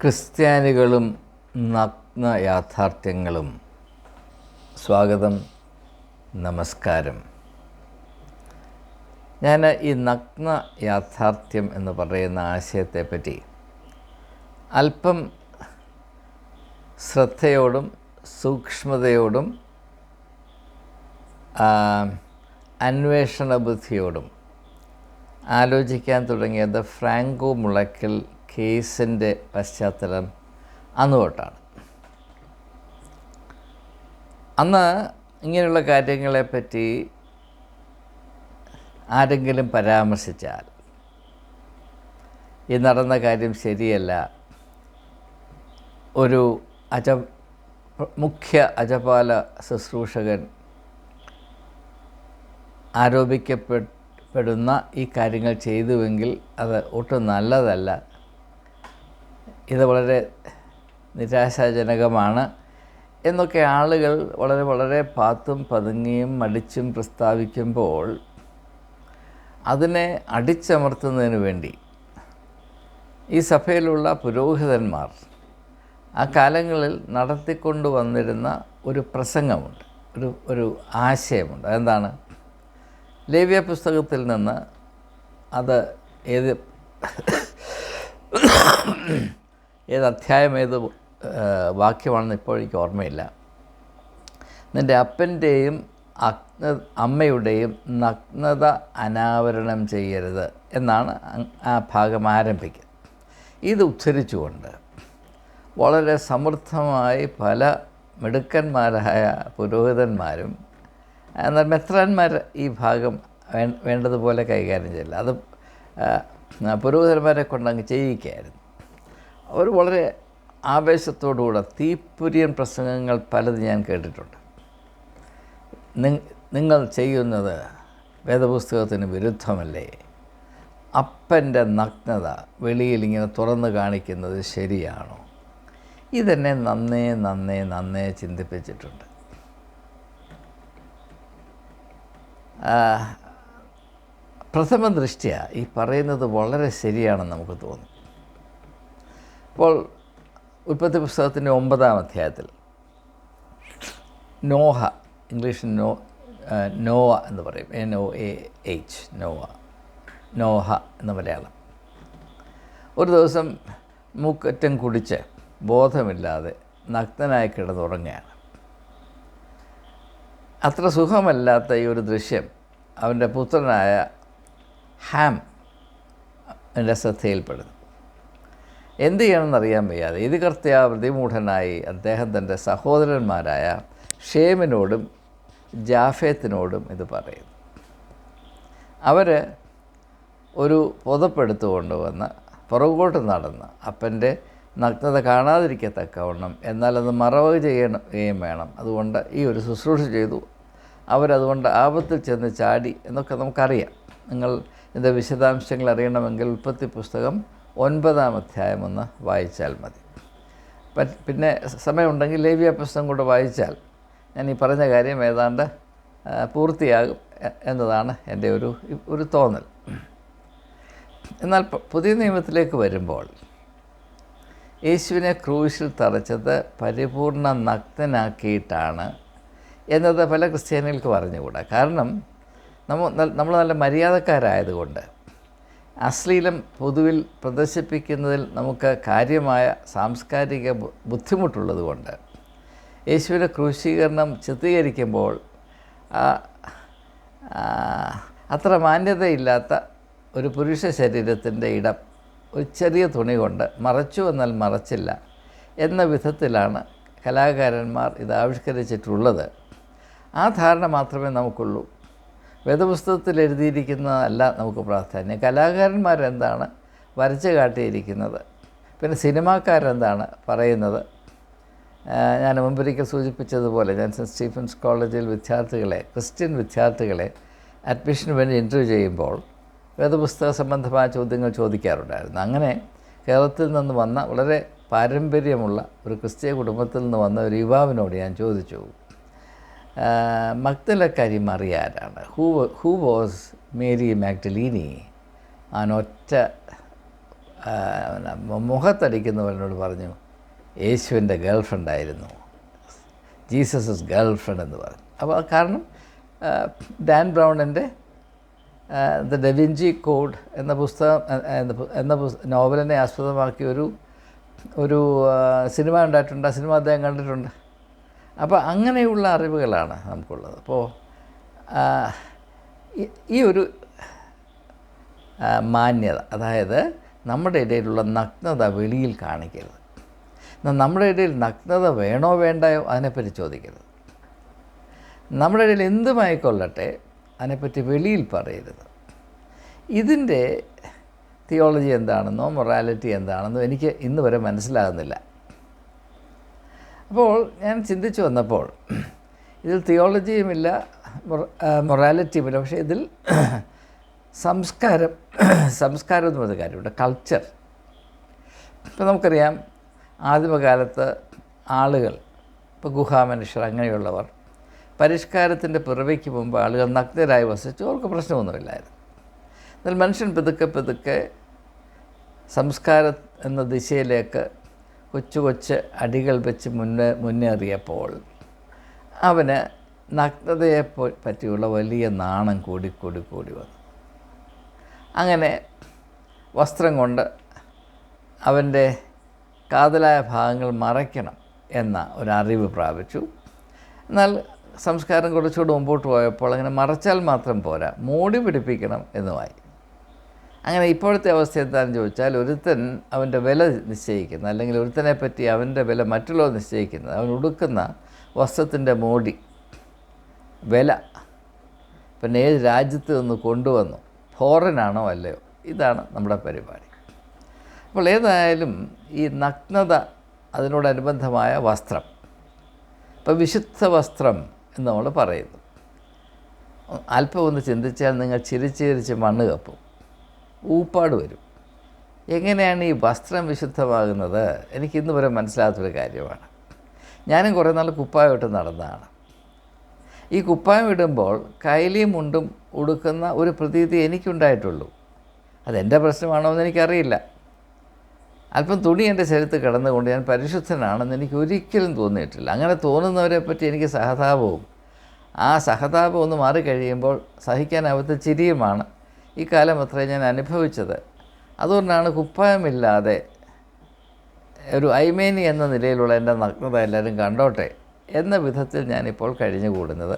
ക്രിസ്ത്യാനികളും നഗ്ന യാഥാർത്ഥ്യങ്ങളും. സ്വാഗതം നമസ്കാരം. ഞാൻ ഈ നഗ്ന യാഥാർത്ഥ്യം എന്ന് പറയുന്ന ആശയത്തെപ്പറ്റി അല്പം ശ്രദ്ധയോടും സൂക്ഷ്മതയോടും അന്വേഷണ ബുദ്ധിയോടും ആലോചിക്കാൻ തുടങ്ങിയത് ഫ്രാങ്കോ മുളയ്ക്കൽ കേസിന്റെ പശ്ചാത്തലം അന്ന് തൊട്ടാണ്. അന്ന് ഇങ്ങനെയുള്ള കാര്യങ്ങളെപ്പറ്റി ആരെങ്കിലും പരാമർശിച്ചാൽ ഈ നടന്ന കാര്യം ശരിയല്ല. ഒരു അജ മുഖ്യ അജപാല ശുശ്രൂഷകൻ ആരോപിക്കപ്പെടുന്ന ഈ കാര്യങ്ങൾ ചെയ്തുവെങ്കിൽ അത് ഒട്ടും നല്ലതല്ല. ഇത് വളരെ നിരാശാജനകമാണ് എന്നൊക്കെ ആളുകൾ വളരെ വളരെ പാത്തും പതുങ്ങിയും മടിച്ചും പ്രസ്താവിക്കുമ്പോൾ അതിനെ അടിച്ചമർത്തുന്നതിന് വേണ്ടി ഈ സഭയിലുള്ള പുരോഹിതന്മാർ ആ കാലങ്ങളിൽ നടത്തിക്കൊണ്ട് വന്നിരുന്ന ഒരു പ്രസംഗമുണ്ട് ഒരു ഒരു ആശയമുണ്ട്. അതെന്താണ്? ലേവ്യ പുസ്തകത്തിൽ നിന്ന് അത് ഏത് ഏത് അധ്യായം ഏത് വാക്യമാണെന്ന് ഇപ്പോൾ എനിക്ക് ഓർമ്മയില്ല. നിന്റെ അപ്പന്റെയും അഗ്ന അമ്മയുടെയും നഗ്നത അനാവരണം ചെയ്യരുത് എന്നാണ് ആ ഭാഗം ആരംഭിക്കുന്നത് ഇത് ഉദ്ധരിച്ചുകൊണ്ട് വളരെ സമൃദ്ധമായി പല മിടുക്കന്മാരായ പുരോഹിതന്മാരും എന്നാൽ മെത്രാന്മാർ ഈ ഭാഗം വേണ്ടതുപോലെ കൈകാര്യം ചെയ്യില്ല അത് പുരോഹിതന്മാരെ കൊണ്ടങ്ങ് ചെയ്യിക്കുകയായിരുന്നു അവർ വളരെ ആവേശത്തോടുകൂടെ തീപ്പുരിയൻ പ്രസംഗങ്ങൾ പലത് ഞാൻ കേട്ടിട്ടുണ്ട്. നിങ്ങൾ ചെയ്യുന്നത് വേദപുസ്തകത്തിന് വിരുദ്ധമല്ലേ? അപ്പന്റെ നഗ്നത വെളിയിൽ ഇങ്ങനെ തുറന്നു കാണിക്കുന്നത് ശരിയാണോ? ഇതെന്നെ നന്നേ നന്നേ നന്നേ ചിന്തിപ്പിച്ചിട്ടുണ്ട്. പ്രഥമ ദൃഷ്ട്യ ഈ പറയുന്നത് വളരെ ശരിയാണെന്ന് നമുക്ക് തോന്നും. അപ്പോൾ ഉൽപ്പത്തി പുസ്തകത്തിന്റെ ഒമ്പതാം അധ്യായത്തിൽ നോഹ ഇംഗ്ലീഷിൽ നോ നോവ എന്ന് പറയും. N O A H Noah. Noah എന്ന മലയാളം. ഒരു ദിവസം മൂക്കറ്റം കുടിച്ച് ബോധമില്ലാതെ നഗ്നനായി കിടന്നുറങ്ങുകയാണ്. അത്ര സുഖമല്ലാത്ത ഈ ഒരു ദൃശ്യം അവന്റെ പുത്രനായ ഹാം എന്റെ ശ്രദ്ധയിൽപ്പെടുന്നു. എന്ത് ചെയ്യണമെന്നറിയാൻ വയ്യാതെ ഇത് കർത്തയ പ്രതിമൂഢനായി അദ്ദേഹം തന്റെ സഹോദരന്മാരായ ഷേമിനോടും ജാഫേത്തിനോടും ഇത് പറയുന്നു. അവർ ഒരു പുതപ്പെടുത്തു കൊണ്ടുവന്ന് പുറകോട്ട് നടന്ന് അപ്പന്റെ നഗ്നത കാണാതിരിക്കത്തക്കവണ്ണം എന്നാൽ അത് മറവ് ചെയ്യണം വേണം. അതുകൊണ്ട് ഈ ഒരു ശുശ്രൂഷ ചെയ്തു. അവരതുകൊണ്ട് ആപത്തിൽ ചെന്ന് ചാടി എന്നൊക്കെ നമുക്കറിയാം. നിങ്ങൾ ഇതിന്റെ വിശദാംശങ്ങൾ അറിയണമെങ്കിൽ ഉൽപ്പത്തി പുസ്തകം ഒൻപതാം അധ്യായം ഒന്ന് വായിച്ചാൽ മതി. പിന്നെ സമയമുണ്ടെങ്കിൽ ലേവ്യ പുസ്തകം കൂടെ വായിച്ചാൽ ഞാൻ ഈ പറഞ്ഞ കാര്യം ഏതാണ്ട് പൂർത്തിയാകും എന്നതാണ് എന്റെ ഒരു ഒരു തോന്നൽ. എന്നാൽ പുതിയ നിയമത്തിലേക്ക് വരുമ്പോൾ യേശുവിനെ ക്രൂശിൽ തറച്ചത് പരിപൂർണ നഗ്നനാക്കിയിട്ടാണ് എന്നത് പല ക്രിസ്ത്യാനികൾക്ക് പറഞ്ഞുകൂടാ. കാരണം നമ്മൾ നമ്മൾ നല്ല മര്യാദക്കാരായതുകൊണ്ട് അശ്ലീലം പൊതുവിൽ പ്രദർശിപ്പിക്കുന്നതിൽ നമുക്ക് കാര്യമായ സാംസ്കാരിക ബുദ്ധിമുട്ടുള്ളതുകൊണ്ട് യേശുവിന്റെ ക്രൂശീകരണം ചിത്രീകരിക്കുമ്പോൾ അത്ര മാന്യതയില്ലാത്ത ഒരു പുരുഷ ശരീരത്തിന്റെ ഇടം ഒരു ചെറിയ തുണി കൊണ്ട് മറച്ചു എന്നാൽ മറച്ചില്ല എന്ന വിധത്തിലാണ് കലാകാരന്മാർ ഇത് ആവിഷ്കരിച്ചിട്ടുള്ളത്. ആ ധാരണ മാത്രമേ നമുക്കുള്ളൂ. വേദപുസ്തകത്തിൽ എഴുതിയിരിക്കുന്നതല്ല നമുക്ക് പ്രാധാന്യം. കലാകാരന്മാരെന്താണ് വരച്ച് കാട്ടിയിരിക്കുന്നത്? പിന്നെ സിനിമാക്കാരെന്താണ് പറയുന്നത്? ഞാൻ മുമ്പൊരിക്കൽ സൂചിപ്പിച്ചതുപോലെ ഞാൻ സെന്റ് സ്റ്റീഫൻസ് കോളേജിൽ വിദ്യാർത്ഥികളെ ക്രിസ്ത്യൻ വിദ്യാർത്ഥികളെ അഡ്മിഷന് വേണ്ടി ഇന്റർവ്യൂ ചെയ്യുമ്പോൾ വേദപുസ്തക സംബന്ധമായ ചോദ്യങ്ങൾ ചോദിക്കാറുണ്ടായിരുന്നു. അങ്ങനെ കേരളത്തിൽ നിന്ന് വന്ന വളരെ പാരമ്പര്യമുള്ള ഒരു ക്രിസ്തീയ കുടുംബത്തിൽ നിന്ന് വന്ന ഒരു യുവാവിനോട് ഞാൻ ചോദിച്ചു മക്തലക്കാരി മറിയ ആരാണ് who who was Mary Magdalene ആനൊറ്റ മുഖത്തടിക്കുന്നവനോട് പറഞ്ഞു യേശുവിന്റെ ഗേൾഫ്രണ്ടായിരുന്നു ജീസസ് ഇസ് ഗേൾ ഫ്രണ്ട് എന്ന് പറഞ്ഞു. അപ്പോൾ കാരണം ഡാൻ ബ്രൗണിന്റെ ദ ഡെവിഞ്ചി കോഡ് എന്ന പുസ്തകം എന്ന നോവലിനെ ആസ്പദമാക്കി ഒരു ഒരു സിനിമ ഉണ്ടായിട്ടുണ്ട് ആ സിനിമ അദ്ദേഹം കണ്ടിട്ടുണ്ട്. അപ്പോൾ അങ്ങനെയുള്ള അറിവുകളാണ് നമുക്കുള്ളത്. അപ്പോൾ ഈ- ഒരു മാന്യത അതായത് നമ്മുടെ ഇടയിലുള്ള നഗ്നത വെളിയിൽ കാണിക്കരുത്. നമ്മുടെ ഇടയിൽ നഗ്നത വേണോ വേണ്ടയോ അതിനെപ്പറ്റി ചോദിക്കരുത്. നമ്മുടെ ഇടയിൽ എന്തുമായിക്കൊള്ളട്ടെ അതിനെപ്പറ്റി വെളിയിൽ പറയരുത്. ഇതിന്റെ തിയോളജി എന്താണെന്നോ മൊറാലിറ്റി എന്താണെന്നോ എനിക്ക് ഇന്ന് വരെ മനസ്സിലാകുന്നില്ല. അപ്പോൾ ഞാൻ ചിന്തിച്ചു വന്നപ്പോൾ ഇതിൽ തിയോളജിയുമില്ല മൊറാലിറ്റിയുമില്ല. പക്ഷേ ഇതിൽ സംസ്കാരം സംസ്കാരം എന്ന് പറയുന്ന കാര്യമുണ്ട്. കൾച്ചർ. ഇപ്പോൾ നമുക്കറിയാം ആദിമകാലത്ത് ആളുകൾ ഇപ്പോൾ ഗുഹാമനുഷ്യർ അങ്ങനെയുള്ളവർ പരിഷ്കാരത്തിന്റെ പിറവിക്ക് മുമ്പ് ആളുകൾ നഗ്നരായി വസിച്ചു. അവർക്ക് പ്രശ്നമൊന്നുമില്ലായിരുന്നു. എന്നാൽ മനുഷ്യൻ പതുക്കെ പതുക്കെ സംസ്കാരം എന്ന ദിശയിലേക്ക് കൊച്ചു കൊച്ച് അടികൾ വെച്ച് മുന്നേ മുന്നേറിയപ്പോൾ അവന് നഗ്നതയെ പറ്റിയുള്ള വലിയ നാണം കൂടി കൂടി കൂടി വന്നു. അങ്ങനെ വസ്ത്രം കൊണ്ട് അവന്റെ കാതലായ ഭാഗങ്ങൾ മറയ്ക്കണം എന്ന അറിവ് പ്രാപിച്ചു. എന്നാൽ സംസ്കാരം കുറച്ചുകൂടി മുമ്പോട്ട് പോയപ്പോൾ അങ്ങനെ മറച്ചാൽ മാത്രം പോരാ മൂടി പിടിപ്പിക്കണം എന്നുമായി. അങ്ങനെ ഇപ്പോഴത്തെ അവസ്ഥ എന്താണെന്ന് ചോദിച്ചാൽ ഒരുത്തൻ അവന്റെ വില നിശ്ചയിക്കുന്ന അല്ലെങ്കിൽ ഒരുത്തനെ പറ്റി അവന്റെ വില മറ്റുള്ളവർ നിശ്ചയിക്കുന്നത് അവൻ ഉടുക്കുന്ന വസ്ത്രത്തിന്റെ മോടി വില. പിന്നെ ഏത് രാജ്യത്ത് നിന്ന് കൊണ്ടുവന്നു ഫോറിനാണോ അല്ലയോ? ഇതാണ് നമ്മുടെ പരിപാടി. അപ്പോൾ ഏതായാലും ഈ നഗ്നത അതിനോടനുബന്ധമായ വസ്ത്രം ഇപ്പോൾ വിശുദ്ധ വസ്ത്രം എന്ന് നമ്മൾ പറയുന്നു. അല്പം ഒന്ന് ചിന്തിച്ചാൽ നിങ്ങൾ ചിരിച്ച് ചിരിച്ച് മണ്ണ് കപ്പും. ഊപ്പാട് വരും. എങ്ങനെയാണ് ഈ വസ്ത്രം വിശുദ്ധമാകുന്നത്? എനിക്ക് ഇന്ന് വരെ മനസ്സിലാത്തൊരു കാര്യമാണ്. ഞാനും കുറേ നാൾ കുപ്പായം ഇട്ട് നടന്നതാണ്. ഈ കുപ്പായം ഇടുമ്പോൾ കൈലിയും മുണ്ടും ഉടുക്കുന്ന ഒരു പ്രതീതി എനിക്കുണ്ടായിട്ടുള്ളൂ. അതെന്റെ പ്രശ്നമാണോ എന്ന് എനിക്കറിയില്ല. അല്പം തുണി എന്റെ ശരീരത്ത് കിടന്നുകൊണ്ട് ഞാൻ പരിശുദ്ധനാണെന്ന് എനിക്ക് ഒരിക്കലും തോന്നിയിട്ടില്ല. അങ്ങനെ തോന്നുന്നവരെ പറ്റി എനിക്ക് സഹതാപവും ആ സഹതാപം ഒന്ന് മാറിക്കഴിയുമ്പോൾ സഹിക്കാനാവാത്ത ചിരിയുമാണ്. ഈ കാലം അത്രേ ഞാൻ അനുഭവിച്ചത്. അതുകൊണ്ടാണ് കുപ്പായമില്ലാതെ ഒരു ഐമേനി എന്ന നിലയിലുള്ള എന്റെ നഗ്നത എല്ലാവരും കണ്ടോട്ടെ എന്ന വിധത്തിൽ ഞാനിപ്പോൾ കഴിഞ്ഞുകൂടുന്നത്.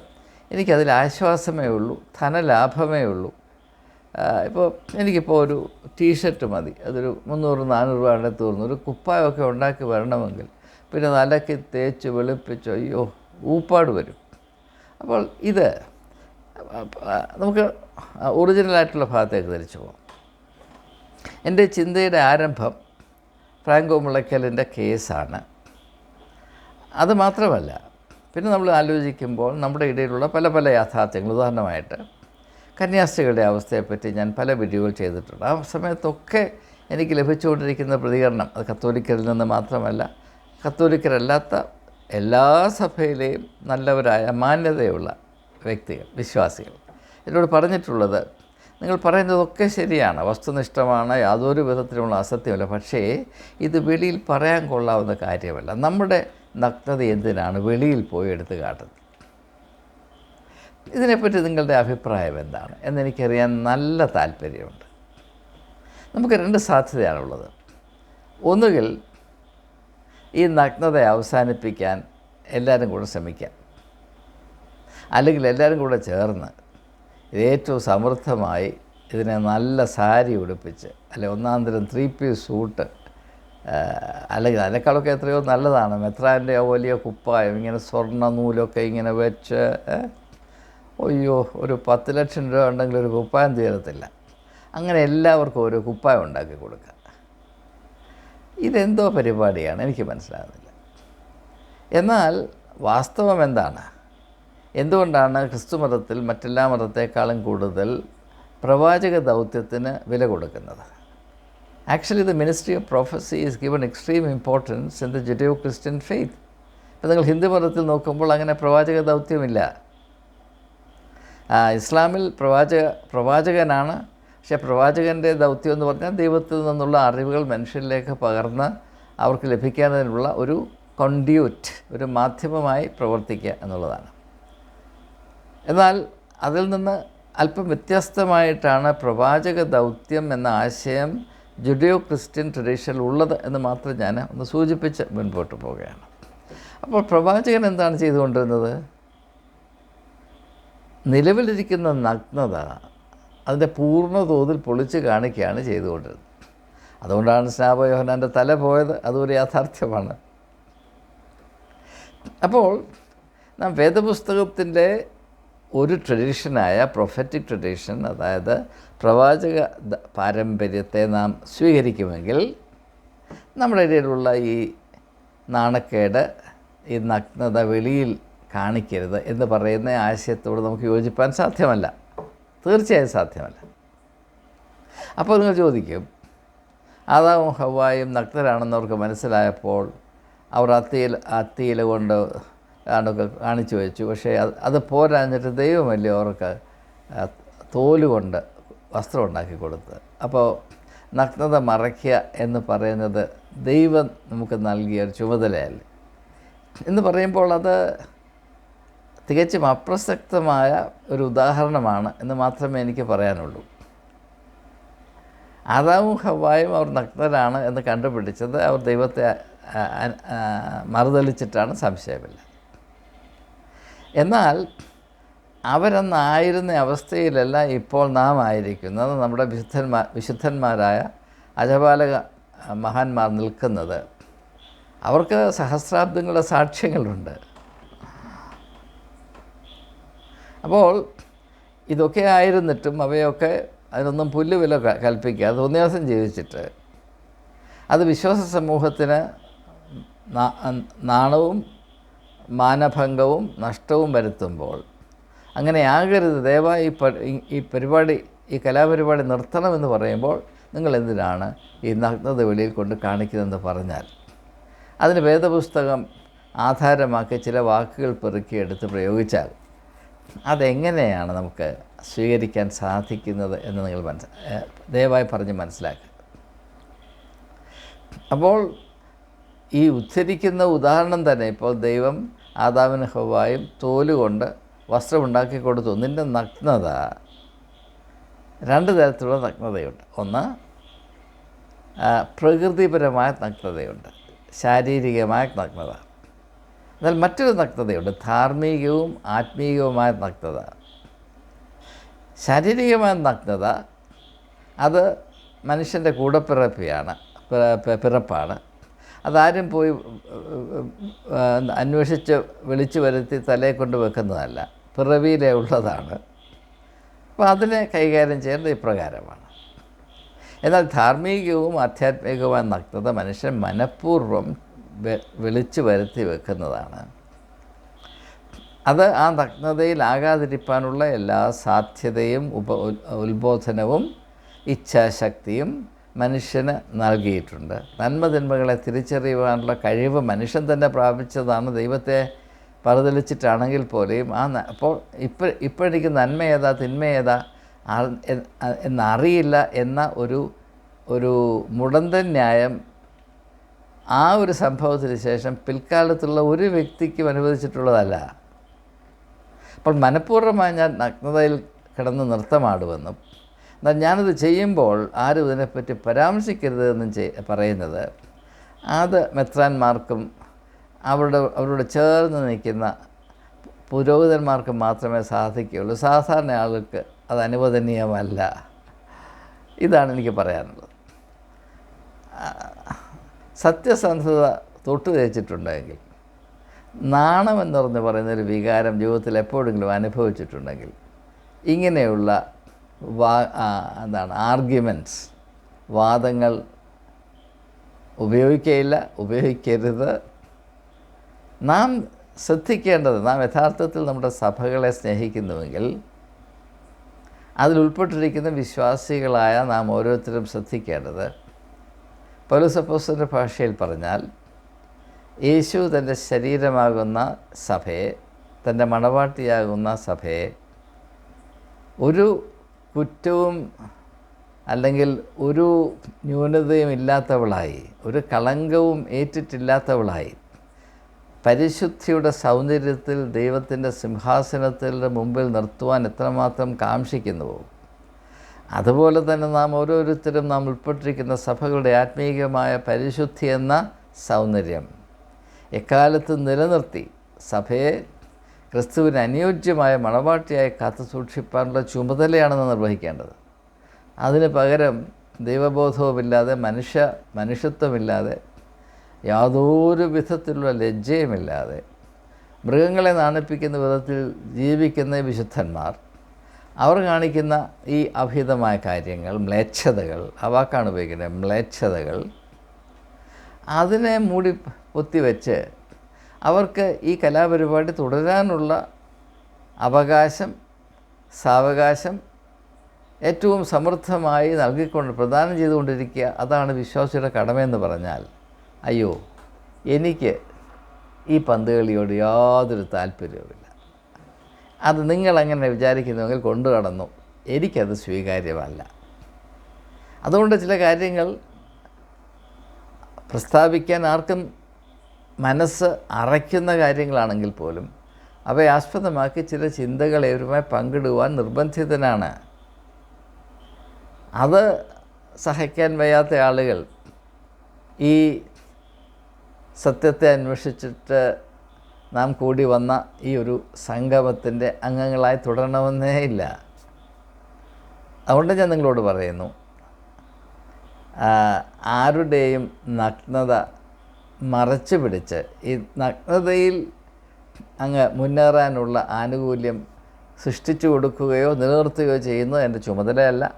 എനിക്കതിൽ ആശ്വാസമേ ഉള്ളൂ ധനലാഭമേ ഉള്ളൂ. ഇപ്പോൾ എനിക്കിപ്പോൾ ഒരു ടീഷർട്ട് മതി. അതൊരു മുന്നൂറ് നാനൂറ് രൂപയുടെ തീർന്നു. ഒരു കുപ്പായമൊക്കെ ഉണ്ടാക്കി വരണമെങ്കിൽ പിന്നെ നലക്കി തേച്ച് വെളുപ്പിച്ച് അയ്യോ ഊപ്പാട് വരും. അപ്പോൾ ഇത് നമുക്ക് ഒറിജിനലായിട്ടുള്ള ഭാഗത്തേക്ക് തിരിച്ചു പോകാം എന്റെ ചിന്തയുടെ ആരംഭം ഫ്രാങ്കോ മുളയ്ക്കലിന്റെ കേസാണ്. അത് മാത്രമല്ല പിന്നെ നമ്മൾ ആലോചിക്കുമ്പോൾ നമ്മുടെ ഇടയിലുള്ള പല പല യാഥാർത്ഥ്യങ്ങൾ. ഉദാഹരണമായിട്ട് കന്യാസ്ത്രീകളുടെ അവസ്ഥയെപ്പറ്റി ഞാൻ പല വീഡിയോകൾ ചെയ്തിട്ടുണ്ട്. ആ സമയത്തൊക്കെ എനിക്ക് ലഭിച്ചുകൊണ്ടിരിക്കുന്ന പ്രതികരണം അത് കത്തോലിക്കരിൽ നിന്ന് മാത്രമല്ല കത്തോലിക്കരല്ലാത്ത എല്ലാ സഭയിലെയും നല്ലവരായ മാന്യതയുള്ള വ്യക്തികൾ വിശ്വാസികൾ. എന്നോട് പറഞ്ഞിട്ടുള്ളത് നിങ്ങൾ പറയുന്നതൊക്കെ ശരിയാണ് വസ്തുനിഷ്ഠമാണ് യാതൊരു വിധത്തിലുള്ള അസത്യമല്ല പക്ഷേ ഇത് വെളിയിൽ പറയാൻ കൊള്ളാവുന്ന കാര്യമല്ല. നമ്മുടെ നഗ്നത എന്തിനാണ് വെളിയിൽ പോയി എടുത്ത് കാട്ടുന്നത്? ഇതിനെപ്പറ്റി നിങ്ങളുടെ അഭിപ്രായം എന്താണ്? എന്നെനിക്കറിയാൻ നല്ല താല്പര്യമുണ്ട്. നമുക്ക് രണ്ട് സാധ്യതയാണുള്ളത്. ഒന്നുകിൽ ഈ നഗ്നത അവസാനിപ്പിക്കാൻ എല്ലാവരും കൂടെ ശ്രമിക്കാം. അല്ലെങ്കിൽ എല്ലാവരും കൂടെ ചേർന്ന് ഏറ്റവും സമൃദ്ധമായി ഇതിനെ നല്ല സാരി ഉടുപ്പിച്ച് അല്ലെ ഒന്നാം തരം ത്രീ പീസ് സൂട്ട് അല്ലെങ്കിൽ അതിനേക്കാളൊക്കെ എത്രയോ നല്ലതാണ്. മെത്രാന്റെ വലിയ കുപ്പായം ഇങ്ങനെ സ്വർണ നൂലൊക്കെ ഇങ്ങനെ വെച്ച് അയ്യോ ഒരു പത്ത് ലക്ഷം രൂപ ഉണ്ടെങ്കിൽ ഒരു കുപ്പായം തീരത്തില്ല. അങ്ങനെ എല്ലാവർക്കും ഒരു കുപ്പായം ഉണ്ടാക്കി കൊടുക്കുക. ഇതെന്തോ പരിപാടിയാണ് എനിക്ക് മനസ്സിലാകുന്നില്ല. എന്നാൽ വാസ്തവം എന്താണ്? എന്തുകൊണ്ടാണ് ക്രിസ്തു മതത്തിൽ മറ്റെല്ലാ മതത്തെക്കാളും കൂടുതൽ പ്രവാചക ദൗത്യത്തിന് വില കൊടുക്കുന്നത്? Actually the ministry of prophecy is given extreme importance in the Judeo Christian faith ഇപ്പം നിങ്ങൾ ഹിന്ദു മതത്തിൽ നോക്കുമ്പോൾ അങ്ങനെ പ്രവാചക ദൗത്യമില്ല. ഇസ്ലാമിൽ പ്രവാചക പ്രവാചകനാണ്. പക്ഷേ പ്രവാചകന്റെ ദൗത്യം എന്ന് പറഞ്ഞാൽ ദൈവത്തിൽ നിന്നുള്ള അറിവുകൾ മനുഷ്യരിലേക്ക് പകർന്ന് അവർക്ക് ലഭിക്കാനുള്ള ഒരു കൊണ്ട്യൂറ്റ് ഒരു മാധ്യമമായി പ്രവർത്തിക്കുക എന്നുള്ളതാണ്. എന്നാൽ അതിൽ നിന്ന് അല്പം വ്യത്യസ്തമായിട്ടാണ് പ്രവാചക ദൗത്യം എന്ന ആശയം ജുഡിയോ ക്രിസ്ത്യൻ ട്രഡീഷനിൽ ഉള്ളത് എന്ന് മാത്രം ഞാൻ ഒന്ന് സൂചിപ്പിച്ച് മുൻപോട്ട് പോവുകയാണ്. അപ്പോൾ പ്രവാചകൻ എന്താണ് ചെയ്തുകൊണ്ടിരുന്നത്? നിലവിലിരിക്കുന്ന നഗ്നത അതിന്റെ പൂർണ തോതിൽ പൊളിച്ച് കാണിക്കുകയാണ് ചെയ്തുകൊണ്ടിരുന്നത്. അതുകൊണ്ടാണ് സ്നാപയോഹനാന്റെ തല പോയത്. അതൊരു യാഥാർത്ഥ്യമാണ്. അപ്പോൾ നാം വേദപുസ്തകത്തിന്റെ ഒരു ട്രഡീഷനായ പ്രൊഫറ്റിക് ട്രഡീഷൻ അതായത് പ്രവാചക പാരമ്പര്യത്തെ നാം സ്വീകരിക്കുമെങ്കിൽ നമ്മുടെ ഇടയിലുള്ള ഈ നാണക്കേട് ഈ നഗ്നത വെളിയിൽ കാണിക്കരുത് എന്ന് പറയുന്ന ആശയത്തോട് നമുക്ക് യോജിപ്പാൻ സാധ്യമല്ല. തീർച്ചയായും സാധ്യമല്ല. അപ്പോൾ നിങ്ങൾ ചോദിക്കും ആദാവും ഹവായും നഗ്നരാണെന്ന് അവർക്ക് മനസ്സിലായപ്പോൾ അവർ അത്തിയിൽ അത്തിയില കൊണ്ട് ആണ്ടൊക്കെ കാണിച്ചു വെച്ചു. പക്ഷേ അത് അത് പോരാഞ്ഞിട്ട് ദൈവമല്ലേ അവർക്ക് തോലുകൊണ്ട് തോൽ കൊണ്ട് വസ്ത്രം ഉണ്ടാക്കി കൊടുത്തത് അപ്പോൾ നഗ്നത മറയ്ക്കുക എന്ന് പറയുന്നത് ദൈവം നമുക്ക് നൽകിയ ഒരു ചുമതലയല്ലേ. എന്ന് പറയുമ്പോൾ അത് തികച്ചും അപ്രസക്തമായ ഒരു ഉദാഹരണമാണ് എന്ന് മാത്രമേ എനിക്ക് പറയാനുള്ളൂ. ആദാവും ഹവായും അവർ നഗ്നരാണ് എന്ന് കണ്ടുപിടിച്ചത്. അവർ ദൈവത്തെ മറുതലിച്ചിട്ടാണ് സംശയമില്ല. എന്നാൽ അവരെന്നായിരുന്ന അവസ്ഥയിലല്ല ഇപ്പോൾ നാം ആയിരിക്കുന്നത് നമ്മുടെ വിശുദ്ധന്മാർ വിശുദ്ധന്മാരായ അജപാലക മഹാന്മാർ നിൽക്കുന്നത്. അവർക്ക് സഹസ്രാബ്ദങ്ങളുടെ സാക്ഷ്യങ്ങളുണ്ട്. അപ്പോൾ ഇതൊക്കെ ആയിരുന്നിട്ടും അവയൊക്കെ അതിനൊന്നും പുല്ലുവില കൽപ്പിക്കുക ദിവസം ജീവിച്ചിട്ട് അത് വിശ്വാസ സമൂഹത്തിന് നാണവും മാനഭംഗവും നഷ്ടവും വരുത്തുമ്പോൾ അങ്ങനെ ആകരുത്. ദയവായി ഈ പരിപാടി ഈ കലാപരിപാടി നിർത്തണമെന്ന് പറയുമ്പോൾ നിങ്ങൾ എന്തിനാണ് ഈ നഗ്നത വെളിയിൽ കൊണ്ട് കാണിക്കുന്നതെന്ന് പറഞ്ഞാൽ? അതിന് വേദപുസ്തകം ആധാരമാക്കി ചില വാക്കുകൾ പെറുക്കിയെടുത്ത് പ്രയോഗിച്ചാൽ അതെങ്ങനെയാണ് നമുക്ക് സ്വീകരിക്കാൻ സാധിക്കുന്നത് എന്ന് നിങ്ങൾ മനസ്സ ദയവായി പറഞ്ഞ് മനസ്സിലാക്കുക. അപ്പോൾ ഈ ഉദ്ധരിക്കുന്ന ഉദാഹരണം തന്നെ ഇപ്പോൾ ദൈവം ആദാമിന് ഹവായും തോലുകൊണ്ട് വസ്ത്രമുണ്ടാക്കി കൊടുത്തു. നിന്റെ നഗ്നത രണ്ട് തരത്തിലുള്ള നഗ്നതയുണ്ട്. ഒന്ന് പ്രകൃതിപരമായ നഗ്നതയുണ്ട്. ശാരീരികമായ നഗ്നത. എന്നാൽ മറ്റൊരു നഗ്നതയുണ്ട്. ധാർമ്മികവും ആത്മീയവുമായ നഗ്നത. ശാരീരികമായ നഗ്നത അത് മനുഷ്യന്റെ കൂടപ്പിറപ്പിയാണ് പിറപ്പാണ്. അതാരും പോയി അന്വേഷിച്ച് വിളിച്ചു വരുത്തി തലയെ കൊണ്ട് വെക്കുന്നതല്ല പിറവിയിലെ ഉള്ളതാണ്. അപ്പോൾ അതിനെ കൈകാര്യം ചെയ്യേണ്ടത് ഇപ്രകാരമാണ്. എന്നാൽ ധാർമ്മികവും ആധ്യാത്മികവുമായ നഗ്നത മനുഷ്യൻ മനഃപൂർവം വിളിച്ചു വരുത്തി വെക്കുന്നതാണ്. അത് ആ നഗ്നതയിലാകാതിരിക്കാനുള്ള എല്ലാ സാധ്യതയും ഉപ ഉത്ബോധനവും ഇച്ഛാശക്തിയും മനുഷ്യന് നൽകിയിട്ടുണ്ട്. നന്മതിന്മകളെ തിരിച്ചറിയുവാനുള്ള കഴിവ് മനുഷ്യൻ തന്നെ പ്രാപിച്ചതാണ്. ദൈവത്തെ പറതലിച്ചിട്ടാണെങ്കിൽ പോലെയും ആ അപ്പോൾ ഇപ്പോൾ ഇപ്പോഴേക്ക് നന്മ ഏതാ തിന്മ ഏതാ എന്നറിയില്ല എന്ന ഒരു ഒരു മുടന്തൻ ന്യായം ആ ഒരു സംഭവത്തിന് ശേഷം പിൽക്കാലത്തുള്ള ഒരു വ്യക്തിക്കും അനുവദിച്ചിട്ടുള്ളതല്ല. അപ്പോൾ മനഃപൂർവമായി ഞാൻ നഗ്നതയിൽ കിടന്ന് നൃത്തമാടുമെന്നും എന്നാൽ ഞാനത് ചെയ്യുമ്പോൾ ആരും ഇതിനെപ്പറ്റി പരാമർശിക്കരുത് എന്നും ചെയ് പറയുന്നത്. അത് മെത്രാന്മാർക്കും അവരുടെ അവരോട് ചേർന്ന് നിൽക്കുന്ന പുരോഹിതന്മാർക്ക് മാത്രമേ സാധിക്കുകയുള്ളൂ. സാധാരണ ആൾക്ക് അത് അനുവദനീയമല്ല. ഇതാണ് എനിക്ക് പറയാനുള്ളത്. സത്യസന്ധത തൊട്ടു തേച്ചിട്ടുണ്ടെങ്കിൽ നാണമെന്ന് പറഞ്ഞ് പറയുന്നൊരു വികാരം ജീവിതത്തിൽ എപ്പോഴെങ്കിലും അനുഭവിച്ചിട്ടുണ്ടെങ്കിൽ ഇങ്ങനെയുള്ള വാ എന്താണ് ആർഗ്യുമെന്റ്സ് വാദങ്ങൾ ഉപയോഗിക്കുകയില്ല ഉപയോഗിക്കരുത്. നാം ശ്രദ്ധിക്കേണ്ടത് നാം യഥാർത്ഥത്തിൽ നമ്മുടെ സഭകളെ സ്നേഹിക്കുന്നുവെങ്കിൽ അതിലുൾപ്പെട്ടിരിക്കുന്ന വിശ്വാസികളായ നാം ഓരോരുത്തരും ശ്രദ്ധിക്കേണ്ടത്. പൗലസപ്പോസിന്റെ ഭാഷയിൽ പറഞ്ഞാൽ യേശു തന്റെ ശരീരമാകുന്ന സഭയെ തന്റെ മണവാട്ടിയാകുന്ന സഭയെ ഒരു കുറ്റവും അല്ലെങ്കിൽ ഒരു ന്യൂനതയും ഇല്ലാത്തവളായി ഒരു കളങ്കവും ഏറ്റിട്ടില്ലാത്തവളായി പരിശുദ്ധിയുടെ സൗന്ദര്യത്തിൽ ദൈവത്തിന്റെ സിംഹാസനത്തിന്റെ മുമ്പിൽ നിർത്തുവാൻ എത്രമാത്രം കാക്ഷിക്കുന്നുവോ? അതുപോലെ തന്നെ നാം ഓരോരുത്തരും നാം ഉൾപ്പെട്ടിരിക്കുന്ന സഭകളുടെ ആത്മീയമായ പരിശുദ്ധി എന്ന സൗന്ദര്യം. എക്കാലത്ത് നിലനിർത്തി സഭയെ ക്രിസ്തുവിന് അനുയോജ്യമായ മണവാട്ടിയായി കാത്തു സൂക്ഷിപ്പാനുള്ള ചുമതലയാണെന്ന് നിർവഹിക്കേണ്ടത്. അതിന് പകരം ദൈവബോധവുമില്ലാതെ മനുഷ്യ മനുഷ്യത്വമില്ലാതെ യാതൊരു വിധത്തിലുള്ള ലജ്ജയുമില്ലാതെ മൃഗങ്ങളെ നാണിപ്പിക്കുന്ന വിധത്തിൽ ജീവിക്കുന്ന വിശുദ്ധന്മാർ അവർ കാണിക്കുന്ന ഈ അഭിഹിതമായ കാര്യങ്ങൾ മ്ലേച്ഛതകൾ ആ ഉപയോഗിക്കുന്നത് മ്ലേച്ഛതകൾ അതിനെ മൂടി പൊത്തിവെച്ച് അവർക്ക് ഈ കലാപരിപാടി തുടരാനുള്ള അവകാശം സാവകാശം ഏറ്റവും സമൃദ്ധമായി നൽകിക്കൊണ്ട് പ്രദാനം ചെയ്തുകൊണ്ടിരിക്കുക അതാണ് വിശ്വാസിയുടെ കടമയെന്ന് പറഞ്ഞാൽ. അയ്യോ എനിക്ക് ഈ പന്തുകളിയോട് യാതൊരു താല്പര്യവുമില്ല. അത് നിങ്ങളങ്ങനെ വിചാരിക്കുന്നുവെങ്കിൽ കൊണ്ടു കടന്നു എനിക്കത് സ്വീകാര്യമല്ല. അതുകൊണ്ട് ചില കാര്യങ്ങൾ പ്രസ്താവിക്കാൻ ആർക്കും മനസ്സ് അറയ്ക്കുന്ന കാര്യങ്ങളാണെങ്കിൽ പോലും അവയെ ആസ്പദമാക്കി ചില ചിന്തകൾ ഏവരുമായി പങ്കിടുവാൻ നിർബന്ധിതനാണ്. അത് സഹിക്കാൻ വയ്യാത്ത ആളുകൾ ഈ സത്യത്തെ അന്വേഷിച്ചിട്ട് നാം കൂടി വന്ന ഈ ഒരു സംഗമത്തിന്റെ അംഗങ്ങളായി തുടരണമെന്നേ ഇല്ല. അതുകൊണ്ട് ഞാൻ നിങ്ങളോട് പറയുന്നു ആരുടെയും നഗ്നത മറച്ചു പിടിച്ച് ഈ നഗ്നതയിൽ അങ്ങ് മുന്നേറാനുള്ള ആനുകൂല്യം സൃഷ്ടിച്ചു കൊടുക്കുകയോ നിലനിർത്തുകയോ ചെയ്യുന്നത് എന്റെ ചുമതലയല്ല.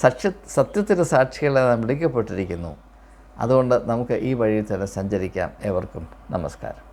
സത്യ സത്യത്തിന് സാക്ഷികളെ നാം വിളിക്കപ്പെട്ടിരിക്കുന്നു. അതുകൊണ്ട് നമുക്ക് ഈ വഴിയിൽ തന്നെ സഞ്ചരിക്കാം. ഏവർക്കും നമസ്കാരം.